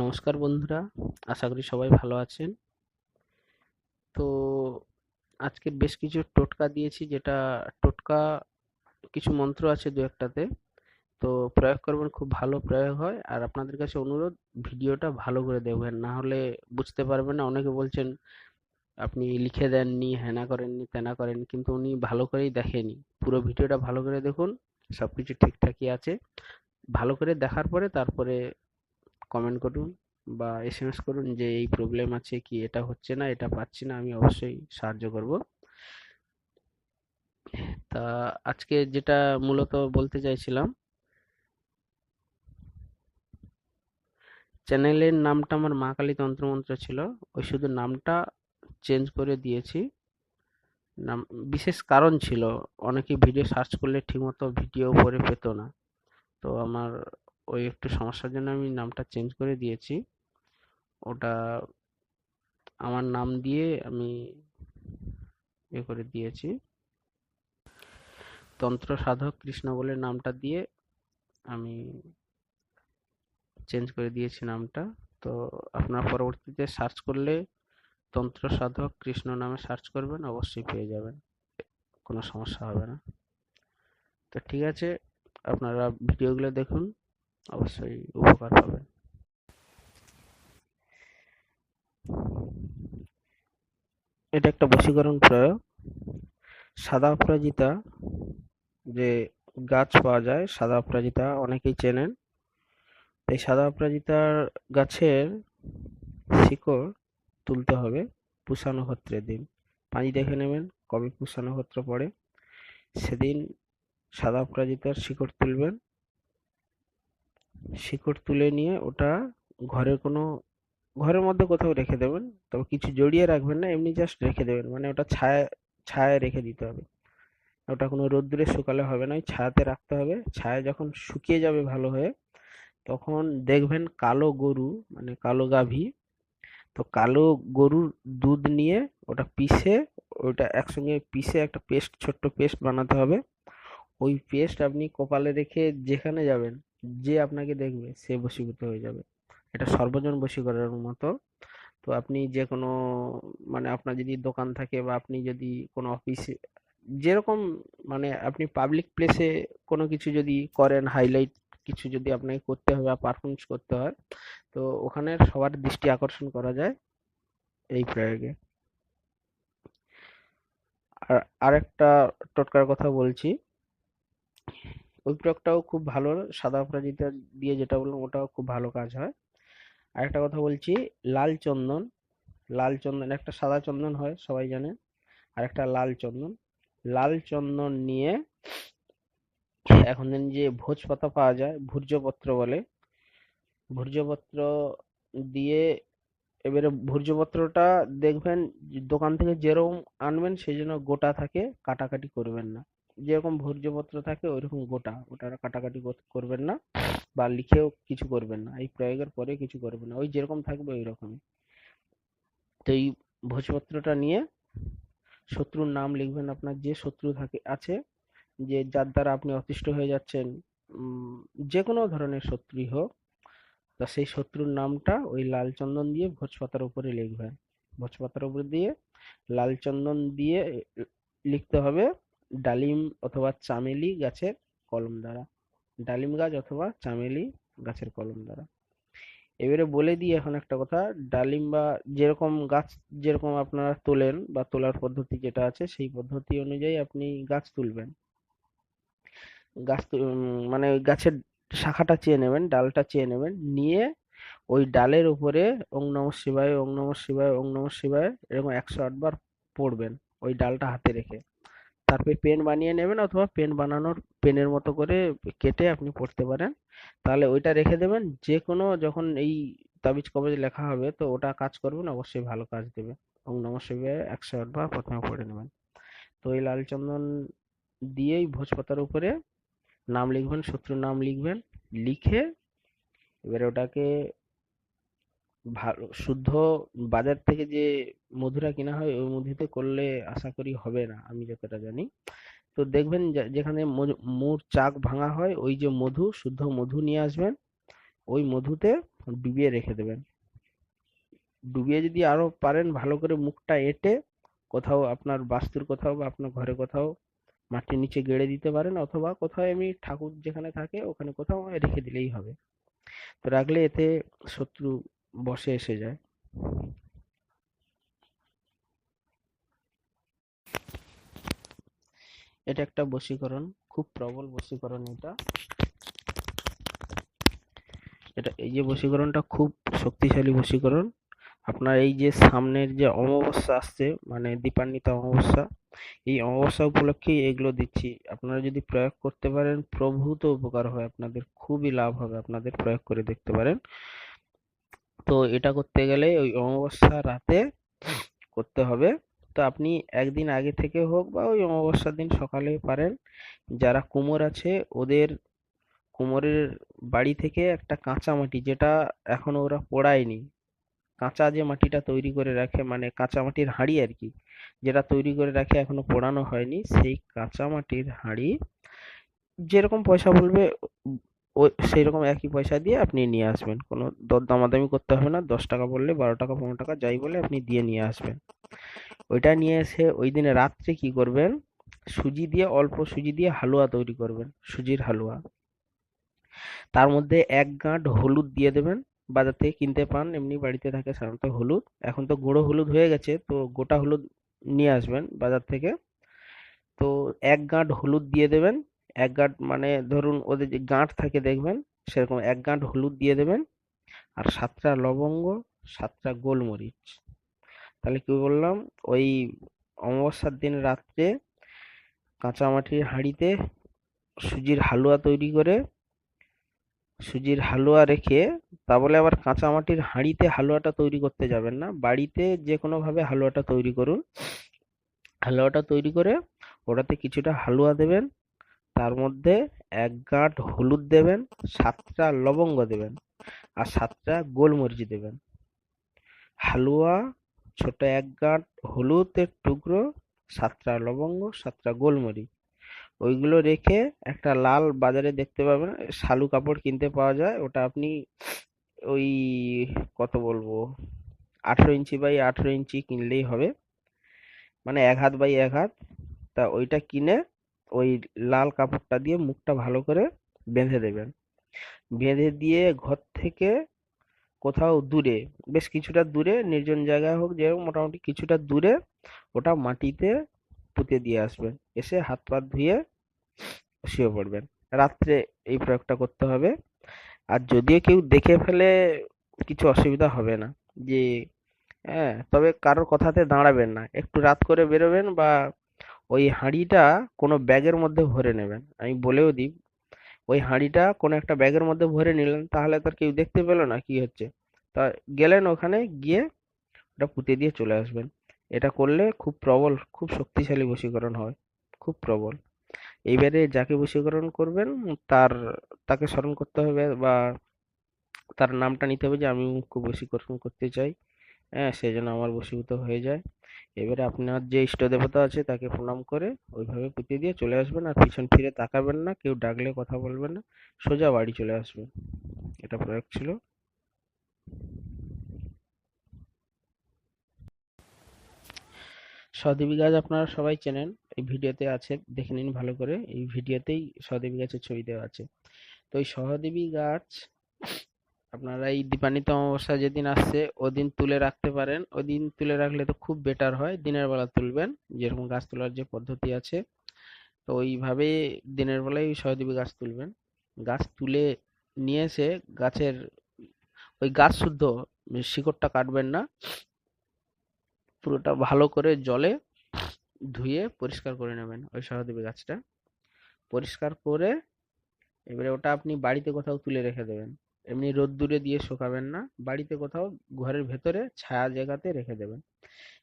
নমস্কার বন্ধুরা, আশা করি সবাই ভালো আছেন। তো আজকে বেশ কিছু টোটকা দিয়েছি, যেটা টোটকা কিছু মন্ত্র আছে দু একটাতে। তো প্রয়োগ করবেন, খুব ভালো প্রয়োগ হয়। আর আপনাদের কাছে অনুরোধ, ভিডিওটা ভালো করে দেখবেন। না হলে বুঝতে পারবেন না, অনেকে বলছেন, আপনি লিখে দেননি হ্যানা করেননি ত্যানা করেন কিন্তু উনি ভালো করেই দেখেনি। পুরো ভিডিওটা ভালো করে দেখুন সব কিছু ঠিকঠাকই আছে। ভালো করে দেখার পরে, তারপরে কমেন্ট করুন বা এসএমএস করুন যে এই প্রবলেম আছে কি, এটা হচ্ছে না, এটা পাচ্ছি না, আমি অবশ্যই সাহায্য করব। তা আজকে যেটা মূলত বলতে চাইছিলাম চ্যানেলের নামটা আমার মা কালী তন্ত্রমন্ত্র ছিল, ওই শুধু নামটা চেঞ্জ করে দিয়েছি। নাম, বিশেষ কারণ ছিল, অনেকে ভিডিও সার্চ করলে ঠিকমতো ভিডিও উপরে পেতো না। তো আমার ওই একটু সমস্যার জন্য আমি নামটা চেঞ্জ করে দিয়েছি। ওটা আমার নাম দিয়ে আমি এ করে দিয়েছি। তন্ত্র সাধক কৃষ্ণ বলে নামটা দিয়ে আমি চেঞ্জ করে দিয়েছি নামটা। তো আপনার পরবর্তীতে সার্চ করলে তন্ত্র সাধক কৃষ্ণ নামে সার্চ করবেন, অবশ্যই পেয়ে যাবেন। কোনো সমস্যা হবে না। তো ঠিক আছে, আপনারা ভিডিওগুলো দেখুন। অবশ্যই উপকার পাবেন এটা একটা বশীকরণ প্রয়োগ। সাদা অপরাজিতা যে গাছ পাওয়া যায়, সাদা অপরাজিতা অনেকেই চেনেন। এই সাদা অপরাজিতার গাছের শিকড় তুলতে হবে পুষা নক্ষত্রের দিন। পাঁচ দেখে নেবেন কবে পুষা নক্ষত্র পড়ে। সেদিন সাদা অপরাজিতার শিকড় তুলবেন। শিকড় তুলে নিয়ে ওটা ঘরের কোনো, ঘরের মধ্যে কোথাও রেখে দেবেন। তবে কিছু জড়িয়ে রাখবেন না, এমনি জাস্ট রেখে দেবেন। মানে ওটা ছায়া, ছায়ায় রেখে দিতে হবে। ওটা কোনো রোদ্দুরে শুকালে হবে না, ওই ছায়াতে রাখতে হবে। ছায়া যখন শুকিয়ে যাবে ভালো হয়ে, তখন দেখবেন কালো গরু মানে কালো গাভী, তো কালো গরুর দুধ নিয়ে ওটা পিষে, ওটা একসঙ্গে পিষে একটা পেস্ট, ছোট্ট পেস্ট বানাতে হবে। ওই পেস্ট আপনি কপালে রেখে যেখানে যাবেন যে আপনাকে দেখবে, সে বশীভূত হয়ে যাবে। এটা সর্বজন বশীকরণের মতো। তো আপনি যে কোনো মানে আপনার যদি দোকান থাকে বা আপনি যদি কোনো অফিসে, যেরকম মানে আপনি পাবলিক প্লেসে কোনো কিছু যদি করেন হাইলাইট কিছু যদি আপনাকে করতে হয় বা পারফরমেন্স করতে হয়, তো ওখানে সবার দৃষ্টি আকর্ষণ করা যায় এই প্রয়োগে। আর আরেকটা টোটকার কথা বলছি। ওই প্রয়োগটাও খুব ভালো সাদা অপরাজিতা দিয়ে যেটা বললাম ওটাও খুব ভালো কাজ হয়। আর একটা কথা বলছি, লাল চন্দন লাল চন্দন, একটা সাদা চন্দন হয়, সবাই জানে আর একটা লাল চন্দন। লাল চন্দন নিয়ে এখন দিন যে ভোজ পাতা পাওয়া যায়, ভূর্জপত্র বলে, ভূর্জপত্র দিয়ে এবারে ভূর্জপত্রটা দেখবেন, দোকান থেকে যেরকম আনবেন, সেই জন্য গোটা থাকে, কাটাকাটি করবেন না। যেরকম ভূর্জপত্র থাকে, ওইরকম গোটা। ওটা কাটাকাটি করবেন না বা লিখেও কিছু করবেন না। এই প্রয়োগের পরে কিছু করবেন না। ওই যেরকম থাকবে ওই রকমই তো এই ভোজপত্রটা নিয়ে শত্রুর নাম লিখবেন আপনার যে শত্রু থাকে, আছে, যে যার দ্বারা আপনি অতিষ্ঠ হয়ে যাচ্ছেন যে কোনো ধরনের শত্রুই হোক, তা সেই শত্রুর নামটা ওই লাল চন্দন দিয়ে ভোজপাতার উপরে লিখবেন। ভোজপাতার উপরে দিয়ে লাল চন্দন দিয়ে লিখতে হবে ডালিম অথবা চামেলি গাছের কলম দ্বারা। ডালিম গাছ অথবা চামেলি গাছের কলম দ্বারা। এবারে বলে দিই এখন একটা কথা, ডালিম বা যেরকম গাছ যেরকম আপনারা তোলেন বা তোলার পদ্ধতি যেটা আছে, সেই পদ্ধতি অনুযায়ী আপনি গাছ তুলবেন। গাছ মানে গাছের শাখাটা চেয়ে নেবেন, ডালটা চেয়ে নেবেন, নিয়ে ওই ডালের উপরে ওং নম শিবায়, ওং নম শিবায়, ওং নম শিবায় এরকম একশো আটবার পড়বেন ওই ডালটা হাতে রেখে। তারপরে পেন বানিয়ে নেবেন অথবা পেন বানানোর পেনের মতো করে কেটে আপনি পড়তে পারেন। তাহলে ওইটা রেখে দেবেন। যে কোনো যখন এই তাবিজ কবজ লেখা হবে তো ওটা কাজ করবেন, অবশ্যই ভালো কাজ দেবে। ওং নম শিবায়, একশো আটবার প্রথমে পড়ে নেবেন। তো এই লাল চন্দন দিয়েই ভোজপাতার উপরে নাম লিখবেন, শত্রুর নাম লিখবেন, লিখে এবারে ওটাকে শুদ্ধ বাজার থেকে যে মধুটা কেনা হয়, ওই মধুতে করলে আশা করি হবে না, আমি যতটা জানি। তো দেখবেন যেখানে মোর চাক ভাঙা হয়, ওই যে মধু, শুদ্ধ মধু নিয়ে আসবেন, ওই মধুতে ডুবিয়ে রেখে দেবেন। ডুবিয়ে যদি আরও পারেন, ভালো করে মুখটা এঁটে কোথাও আপনার বাস্তুর কোথাও বা আপনার ঘরে কোথাও মাটির নিচে গেড়ে দিতে পারেন, অথবা কোথাও এমনি ঠাকুর যেখানে থাকে, ওখানে কোথাও রেখে দিলেই হবে। তো রাখলে এতে শত্রু বশে এসে যায়। এটা একটা বশীকরণ, খুব প্রবল বশীকরণ এটা। এটা এই যে বশীকরণটা খুব শক্তিশালী বশীকরণ। আপনার এই যে সামনের যে অমাবস্যা আসছে মানে দীপান্বিতা অমাবস্যা, এই অমাবস্যা উপলক্ষেই এগুলো দিচ্ছি। আপনারা যদি প্রয়োগ করতে পারেন, প্রভূত উপকার হয়, আপনাদের খুবই লাভ হবে, আপনাদের প্রয়োগ করে দেখতে পারেন। তো এটা করতে গেলে ওই অমাবস্যা রাতে করতে হবে। তো আপনি একদিন আগে থেকে হোক বা ওই অমাবস্যার দিন সকালে পারেন। যারা কুমোর আছে, ওদের কুমোরের বাড়ি থেকে একটা কাঁচা মাটি যেটা এখনও ওরা পোড়ায়নি। কাঁচা যে মাটিটা তৈরি করে রাখে মানে কাঁচা মাটির হাঁড়ি আর কি, যেটা তৈরি করে রাখে এখনও পোড়ানো হয়নি, সেই কাঁচা মাটির হাঁড়ি যেরকম পয়সা বলবে ওই সেই রকম একই পয়সা দিয়ে আপনি নিয়ে আসবেন। কোনো দর দামাদামি করতে হবে না। দশ টাকা বললে, বারো টাকা, পনেরো টাকা যাই বলে আপনি দিয়ে নিয়ে আসবেন। ওইটা নিয়ে এসে ওই দিনে রাত্রে কি করবেন? সুজি দিয়ে, অল্প সুজি দিয়ে হালুয়া তৈরি করবেন, সুজির হালুয়া। তার মধ্যে এক গাঁট হলুদ দিয়ে দেবেন। বাজার থেকে কিনতে পান, এমনি বাড়িতে থাকে সাধারণত হলুদ। এখন তো গুঁড়ো হলুদ হয়ে গেছে, তো গোটা হলুদ নিয়ে আসবেন বাজার থেকে। তো এক গাঁট হলুদ দিয়ে দেবেন। এক গাঁট মানে ধরুন ওদের যে গাঁট থাকে দেখবেন, সেরকম এক গাঁট হলুদ দিয়ে দেবেন আর সাতটা লবঙ্গ, সাতটা গোলমরিচ। তাহলে কি বললাম? ওই অমাবস্যার দিন রাত্রে কাঁচা মাটির হাঁড়িতে সুজির হালুয়া তৈরি করে, সুজির হালুয়া রেখে তা বলে আবার কাঁচা মাটির হাঁড়িতে হালুয়াটা তৈরি করতে যাবেন না। বাড়িতে যে কোনোভাবে হালুয়াটা তৈরি করুন, হালুয়াটা তৈরি করে ওটাতে কিছুটা হালুয়া দেবেন তার মধ্যে এক গাঁট হলুদ দেবেন, সাতটা লবঙ্গ দেবেন আর সাতটা গোলমরিচ দেবেন। হালুয়া, ছোট এক গাঁট হলুদের টুকরো, সাতটা লবঙ্গ, সাতটা গোলমরিচ। ওইগুলো রেখে একটা লাল বাজারে দেখতে পাবেন, শালু কাপড় কিনতে পাওয়া যায়। ওটা আপনি ওই কত বলব, আঠেরো ইঞ্চি বাই আঠেরো ইঞ্চি কিনলেই হবে। মানে এক হাত বাই এক হাত। তা ওইটা কিনে ওই লাল কাপড়টা দিয়ে মুখটা ভালো করে বেঁধে দেবেন। বেঁধে দিয়ে ঘর থেকে কোথাও দূরে, বেশ কিছুটা দূরে, নির্জন জায়গায় হোক, যে মোটামুটি কিছুটা দূরে ওটা মাটিতে পুঁতে দিয়ে আসবেন। এসে হাত পা ধুয়ে শুয়ে পড়বেন। রাত্রে এই প্রয়োগটা করতে হবে। আর যদিও কেউ দেখে ফেলে কিছু অসুবিধা হবে না, যে হ্যাঁ তবে কারোর কথাতে দাঁড়াবেন না। একটু রাত করে বেরোবেন বা ওই হাঁড়িটা কোনো ব্যাগের মধ্যে ভরে নেবেন। আমি বলেও দিই, ওই হাঁড়িটা কোনো একটা ব্যাগের মধ্যে ভরে নিলেন, তাহলে তো আর কেউ দেখতে পেল না কি হচ্ছে। তা গেলেন ওখানে, গিয়ে ওটা পুঁতে দিয়ে চলে আসবেন। এটা করলে খুব প্রবল, খুব শক্তিশালী বশীকরণ হয়, খুব প্রবল। এইবারে যাকে বশীকরণ করবেন, তার, তাকে স্মরণ করতে হবে বা তার নামটা নিতে হবে যে আমি অমুককে বশীকরণ করতে চাই। হ্যাঁ সেই জন্য আমার বশীভূত হয়ে যায়। এবারে আপনার যে ইষ্ট দেবতা আছে, তাকে প্রণাম করে ওইভাবে পুঁতে দিয়ে চলে আসবেন আর পিছন ফিরে তাকাবেন না, কেউ ডাকলে কথা বলবেন না, সোজা বাড়ি চলে আসবেন। এটা প্রয়োগ ছিল। সহদেবী গাছ আপনারা সবাই চেনেন, এই ভিডিওতে আছে, দেখে নিন ভালো করে। এই ভিডিওতেই সহদেবী গাছের ছবি দেওয়া আছে। তো এই সহদেবী গাছ আপনারা এই দীপান্বিত অমাবস্যা যেদিন আসছে, ওদিন তুলে রাখতে পারেন। ওদিন তুলে রাখলে তো খুব বেটার হয়। দিনের বেলা তুলবেন। যেরকম গাছ তোলার যে পদ্ধতি আছে, তো ওইভাবে দিনের বেলায় সহদেবী গাছ তুলবেন। গাছ তুলে নিয়ে এসে গাছের, ওই গাছ শুদ্ধ শিকড়টা কাটবেন না। পুরোটা ভালো করে জলে ধুয়ে পরিষ্কার করে নেবেন ওই সহদেবী গাছটা। পরিষ্কার করে এবারে ওটা আপনি বাড়িতে কোথাও তুলে রেখে দেবেন। এমনি রোদ্দুরে দিয়ে শুকাবেন না। বাড়িতে কোথাও ঘরের ভেতরে ছায়া জায়গাতে রেখে দেবেন।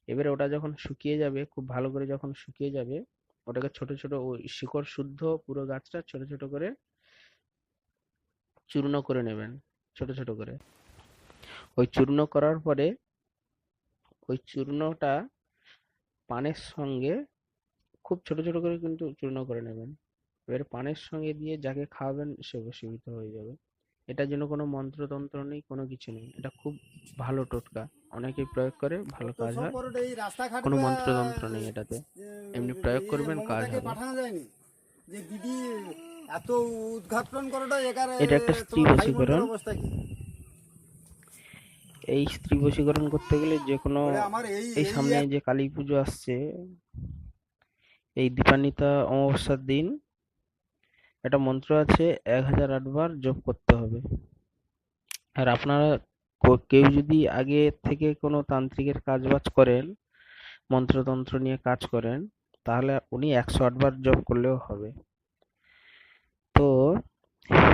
এবারে ওটা যখন শুকিয়ে যাবে, খুব ভালো করে যখন শুকিয়ে যাবে, ওটাকে ছোট ছোট ওই শিকড় শুদ্ধ পুরো গাছটা ছোট ছোট করে চূর্ণ করে নেবেন, ছোট ছোট করে। ওই চূর্ণ করার পরে ওই চূর্ণটা পানের সঙ্গে খুব ছোট ছোট করে কিন্তু চূর্ণ করে নেবেন। এবারে পানের সঙ্গে দিয়ে যাকে খাওয়াবেন সে বশীভূত হয়ে যাবে। এটার জন্য কোনো মন্ত্রতন্ত্র নেই কোনো কিছু নেই। এটা খুব ভালো টোটকা। অনেকেই প্রয়োগ করে ভালো কাজ হয়। কোনো মন্ত্রতন্ত্র নেই এটাতে। এমনি প্রয়োগ করবেন, কাজ হবে। যে দিদি এত উদ্ঘাটন করাটা এটা একটা স্ত্রী বশীকরণ। এই স্ত্রী বশীকরণ করতে গেলে যে কোনো এই সামনে যে কালী পুজো আসছে এই দীপান্বিতা অমাবস্যার দিন একটা মন্ত্র আছে, এক হাজার আটবার জপ করতে হবে। আর আপনারা কেউ যদি আগে থেকে কোনো তান্ত্রিকের কাজ বাজ করেন, মন্ত্রতন্ত্র নিয়ে কাজ করেন, তাহলে উনি একশো আটবার জপ করলেও হবে। তো,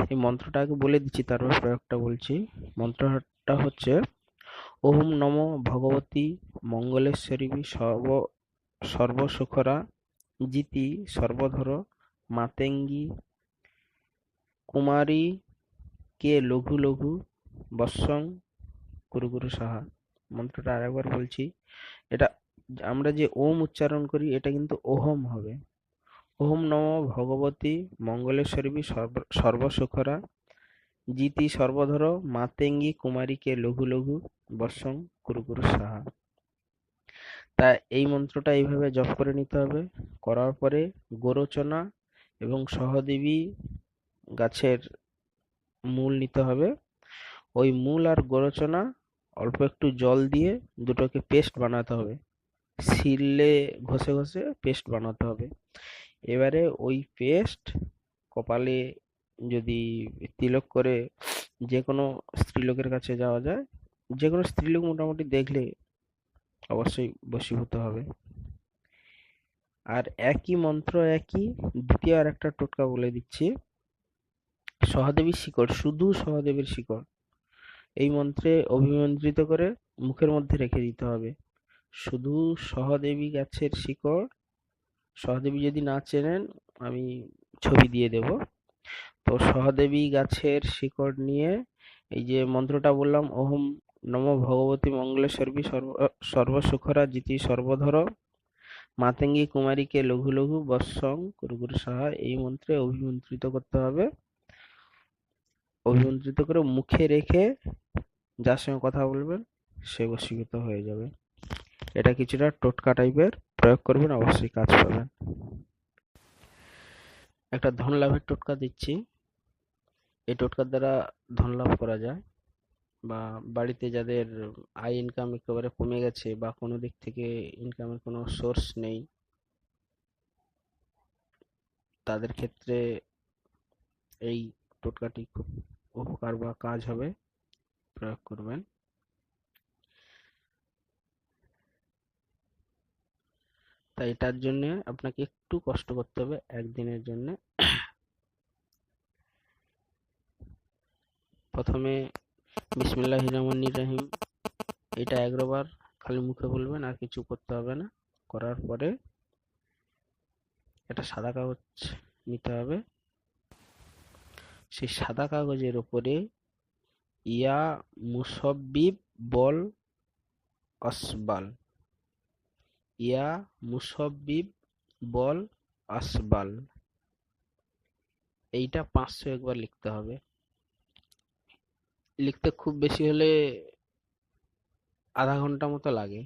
এই মন্ত্রটা আগে বলে দিচ্ছি, তারপর প্রয়োগটা বলছি। মন্ত্রটা হচ্ছে ওম নমো ভগবতী মঙ্গলেশ্বরী সর্ব, সর্বসুখরা জিতি সর্বধর মাতেঙ্গী কুমারী কে লঘু লঘু বৎসং গুরু গুরু সাহা। মন্ত্রটা আরেকবার বলছি, এটা আমরা যে ওম উচ্চারণ করি, এটা কিন্তু ওহম হবে। ওহম নমো ভগবতী মঙ্গলেশ্বরী সর্ব, সর্বসুখরা। জিতি সর্বধর মাতেঙ্গী কুমারীকে লঘু লঘু বর্ষং গুরু গুরু সাহা। তা এই মন্ত্রটা এইভাবে জপ করে নিতে হবে। করার পরে গোরচনা এবং সহদেবী গাছের মূল নিতে হবে। ওই মূল আর গোরচনা অল্প একটু জল দিয়ে দুটোকে পেস্ট বানাতে হবে। শিলে ঘষে ঘষে পেস্ট বানাতে হবে। এবারে ওই পেস্ট কপালে যদি তিলক করে যে কোনো স্ত্রীলোকের কাছে যাওয়া যায় যে কোনো স্ত্রীলোক মোটামুটি দেখলে অবশ্যই বশীভূত হবে। আর একই মন্ত্র একই, দ্বিতীয় আর একটা টোটকা বলে দিচ্ছি। সহদেবী শিকড়, শুধু সহদেবের শিকড়। এই মন্ত্রে অভিমন্ত্রিত করে মুখের মধ্যে রেখে দিতে হবে। শুধু সহদেবী গাছের শিকড়, সহদেবী যদি না চেনেন, আমি ছবি দিয়ে দেব। তো সহদেবী গাছের শিকড় নিয়ে এই যে মন্ত্রটা বললাম, ওহম নমো ভগবতী মঙ্গলেশ্বরী সর্ব, সর্বসুখরা জিতি সর্বধর। মাতঙ্গী কুমারীকে লঘু লঘু বৎসং গুরু গুরু সাহা, এই মন্ত্রে অভিমন্ত্রিত করতে হবে। অভিমন্ত্রিত করে মুখে রেখে যার সঙ্গে কথা বলবেন, সে বশীভূত হয়ে যাবে। এটা কিছুটা টোটকা টাইপের প্রয়োগ করবেন, অবশ্যই কাজ পাবেন। একটা ধন লাভের টোটকা দিচ্ছি। এই টোটকার দ্বারা ধন লাভ করা যায় বা বাড়িতে যাদের আয় ইনকাম একেবারে কমে গেছে বা কোনো দিক থেকে ইনকামের কোনো সোর্স নেই, তাদের ক্ষেত্রে এই টোটকাটি খুব উপকার বা কাজ হবে, প্রয়োগ করবেন। তাই এটার জন্য আপনাকে একটু কষ্ট করতে হবে একদিনের জন্য। প্রথমে বিসমিল্লাহ রহমানির রহিম এটা এগারোবার খালি মুখে বলবেন, আর কিছু করতে হবে না। করার পরে একটা সাদা কাগজ নিতে হবে। সেই সাদা কাগজের উপরে ইয়া মুসব্বিব বল আসবাল। ইয়া মুসব্বিব বল আসবাল। এইটা পাঁচশো একবার লিখতে হবে। লিখতে খুব বেশি হলে আধা ঘণ্টা মতো লাগে।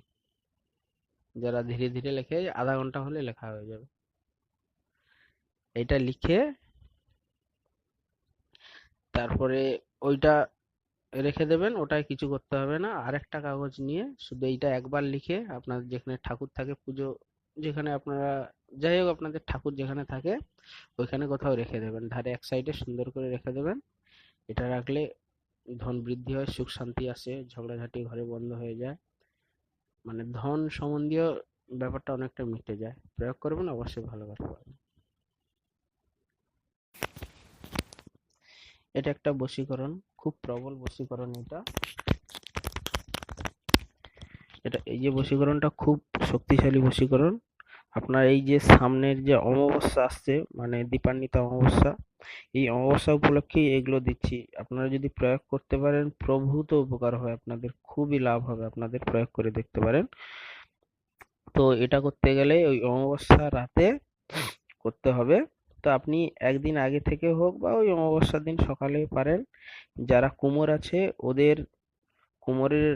যারা ধীরে ধীরে লেখে, আধা ঘণ্টা হলে লেখা হয়ে যাবে। এটা লিখে তারপরে ওইটা রেখে দেবেন, ওটায় কিছু করতে হবে না। আরেকটা কাগজ নিয়ে শুধু এইটা একবার লিখে আপনার যেখানে ঠাকুর থাকে পুজো যেখানে আপনারা, যাই হোক আপনাদের ঠাকুর যেখানে থাকে ওইখানে কোথাও রেখে দেবেন। ধারে এক সাইডে সুন্দর করে রেখে দেবেন। এটা রাখলে ধন বৃদ্ধি হয়, সুখ শান্তি আসে, ঝগড়াঝাটি ঘরে বন্ধ হয়ে যায়। মানে ধন সম্বন্ধীয় ব্যাপারটা অনেকটা মিটে যায়। প্রয়োগ করবেন, অবশ্যই ভালো কথা। পাবেন এটা একটা বশীকরণ, খুব প্রবল বশীকরণ এটা। এটা এই যে বশীকরণটা খুব শক্তিশালী বশীকরণ। আপনার এই যে সামনের যে অমাবস্যা আসছে মানে দীপান্বিতা অমাবস্যা, এই অমাবস্যা উপলক্ষেই এগুলো দিচ্ছি। আপনারা যদি প্রয়োগ করতে পারেন, প্রভূত উপকার হয় আপনাদের, খুবই লাভ হবে আপনাদের প্রয়োগ করে দেখতে পারেন। তো এটা করতে গেলে ওই অমাবস্যা রাতে করতে হবে। তো আপনি একদিন আগে থেকে হোক বা ওই অমাবস্যার দিন সকালে পারেন। যারা কুমোর আছে, ওদের কুমোরের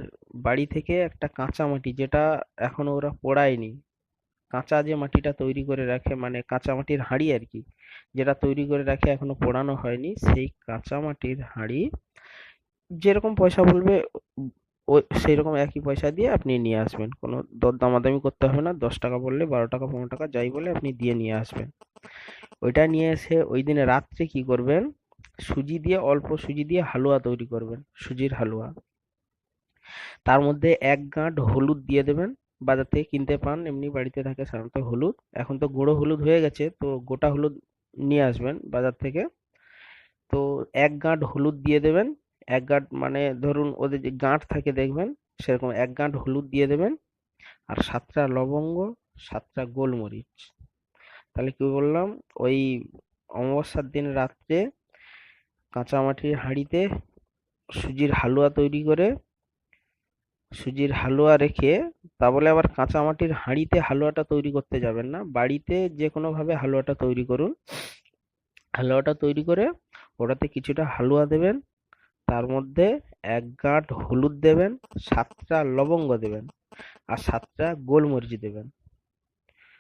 বাড়ি থেকে একটা কাঁচা মাটি যেটা এখনও ওরা পোড়ায়নি। কাঁচা যে মাটিটা তৈরি করে রাখে মানে কাঁচা মাটির হাঁড়ি আর কি, যেটা তৈরি করে রাখে এখনও পোড়ানো হয়নি, সেই কাঁচা মাটির হাঁড়ি যেরকম পয়সা বলবে ও সেই রকম একই পয়সা দিয়ে আপনি নিয়ে আসবেন। কোনো দর দামাদামি করতে হবে না। দশ টাকা বললে, বারো টাকা, পনেরো টাকা যাই বলে আপনি দিয়ে নিয়ে আসবেন। ওইটা নিয়ে এসে ওই দিনে রাত্রে কি করবেন? সুজি দিয়ে, অল্প সুজি দিয়ে হালুয়া তৈরি করবেন, সুজির হালুয়া। তার মধ্যে এক গাঁট হলুদ দিয়ে দেবেন। বাজার থেকে কিনতে পান, এমনি বাড়িতে থাকে সাধারণত হলুদ। এখন তো গুঁড়ো হলুদ হয়ে গেছে, তো গোটা হলুদ নিয়ে আসবেন বাজার থেকে। তো এক গাঁট হলুদ দিয়ে দেবেন। এক গাঁট মানে ধরুন ওদের যে গাঁট থাকে দেখবেন, সেরকম এক গাঁট হলুদ দিয়ে দেবেন আর সাতটা লবঙ্গ, সাতটা গোলমরিচ। তাহলে কি বললাম? ওই অমাবস্যার দিন রাত্রে কাঁচা মাটির হাঁড়িতে সুজির হালুয়া তৈরি করে, সুজির হালুয়া রেখে তা বলে আবার কাঁচা মাটির হাঁড়িতে হালুয়াটা তৈরি করতে যাবেন না। বাড়িতে যে কোনোভাবে হালুয়াটা তৈরি করুন, হালুয়াটা তৈরি করে ওটাতে কিছুটা হালুয়া দেবেন তার মধ্যে এক গাঁট হলুদ দেবেন, সাতটা লবঙ্গ দেবেন আর সাতটা গোলমরিচ দেবেন।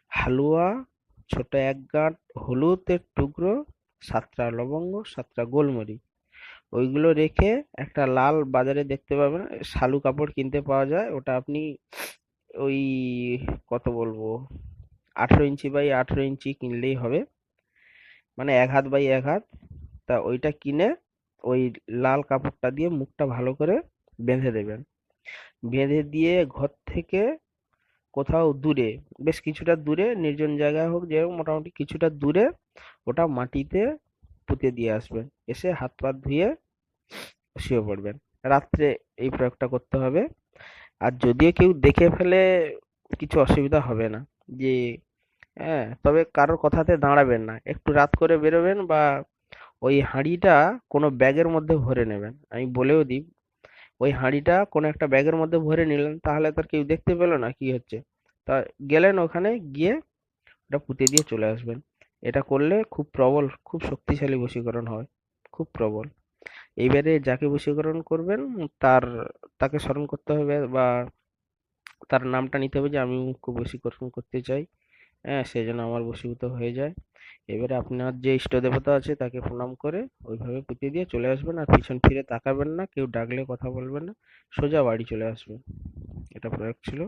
হালুয়া, ছোট এক গাঁট হলুদের টুকরো, সাতটা লবঙ্গ, সাতটা গোলমরিচ। ওইগুলো রেখে একটা লাল বাজারে দেখতে পাবেন, শালু কাপড় কিনতে পাওয়া যায়। ওটা আপনি ওই কত বলব, আঠেরো ইঞ্চি বাই আঠেরো ইঞ্চি কিনলেই হবে। মানে এক হাত বাই এক হাত। তা ওইটা কিনে ওই লাল কাপড়টা দিয়ে মুখটা ভালো করে বেঁধে দেবেন। বেঁধে দিয়ে ঘর থেকে কোথাও দূরে, বেশ কিছুটা দূরে, নির্জন জায়গায় হোক, যে মোটামুটি কিছুটা দূরে ওটা মাটিতে পুঁতে দিয়ে আসবেন। এসে হাত পা ধুয়ে শুয়ে পড়বেন। রাত্রে এই প্রয়োগটা করতে হবে। আর যদিও কেউ দেখে ফেলে কিছু অসুবিধা হবে না। যে হ্যাঁ তবে কারোর কথাতে দাঁড়াবেন না। একটু রাত করে বেরোবেন বা ওই হাঁড়িটা কোনো ব্যাগের মধ্যে ভরে নেবেন। আমি বলেও দিই, ওই হাঁড়িটা কোনো একটা ব্যাগের মধ্যে ভরে নিলেন, তাহলে তার কেউ দেখতে পেল না কি হচ্ছে। তা গেলেন ওখানে, গিয়ে ওটা পুঁতে দিয়ে চলে আসবেন। এটা করলে খুব প্রবল, খুব শক্তিশালী বশীকরণ হয়, খুব প্রবল। এইবারে যাকে বশীকরণ করবেন, তার, তাকে স্মরণ করতে হবে বা তার নামটা নিতে হবে যে আমি খুব বশীকরণ করতে চাই। হ্যাঁ সেই জন্য আমার বশীভূত হয়ে যায়। এবারে আপনার যে ইষ্ট দেবতা আছে তাকে প্রণাম করে ওইভাবে পুঁতে দিয়ে চলে আসবেন আর পিছন ফিরে তাকাবেন না, কেউ ডাকলে কথা বলবেন না, সোজা বাড়ি চলে আসবেন। এটা প্রয়োগ ছিল।